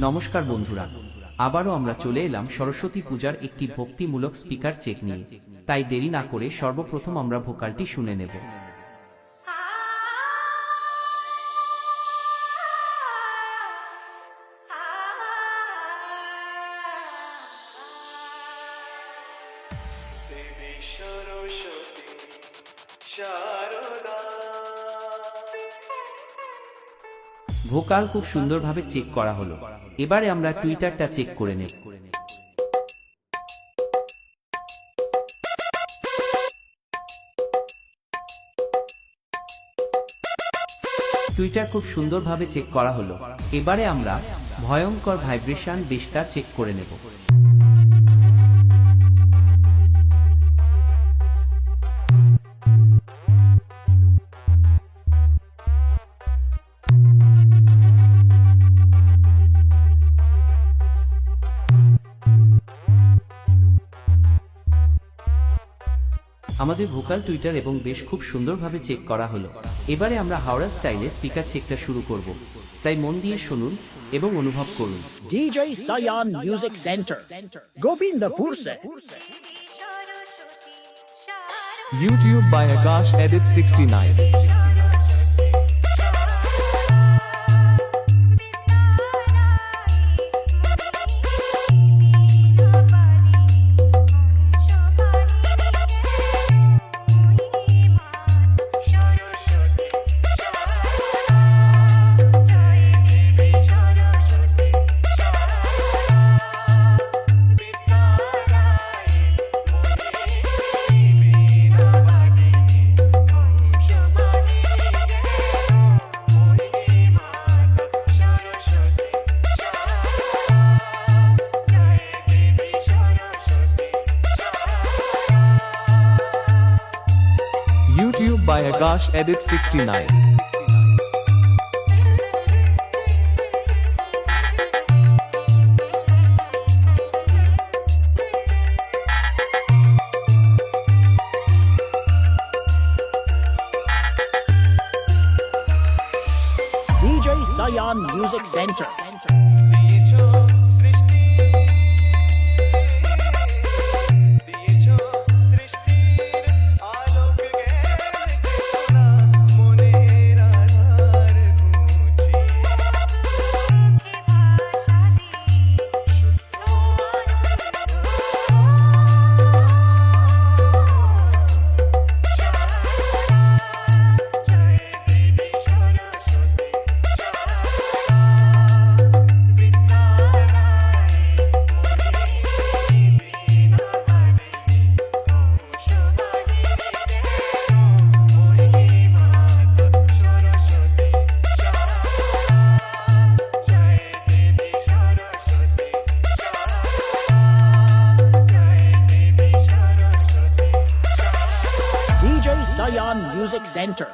নমস্কার বন্ধুরা। আবারও আমরা চলে এলাম সরস্বতী পূজার একটি ভক্তিমূলক স্পিকার চেক নিয়ে। তাই দেরি না করে সর্বপ্রথম আমরা ভোকালটি শুনে নেব। সরস্বতী শারদা ভোকাল খুব সুন্দরভাবে চেক করা হলো। এবারে আমরা টুইটারটা চেক করে নেব টুইটার খুব সুন্দরভাবে চেক করা হলো। এবারে আমরা ভয়ঙ্কর ভাইব্রেশন বেশটা চেক করে নেব। আমাদের ভোকাল টুইটার এবং বেশ খুব সুন্দরভাবে চেক করা হলো। এবারে আমরা হাওড়া স্টাইলে স্পিকার চেকটা শুরু করব। তাই মন দিয়ে শুনুন এবং অনুভব করুন। DJ Sayan music centre Gobindapur YouTube YouTube by Akash Edit 69. By Akash Edit 69. DJ Sayan Music Center. Sayan Music Center.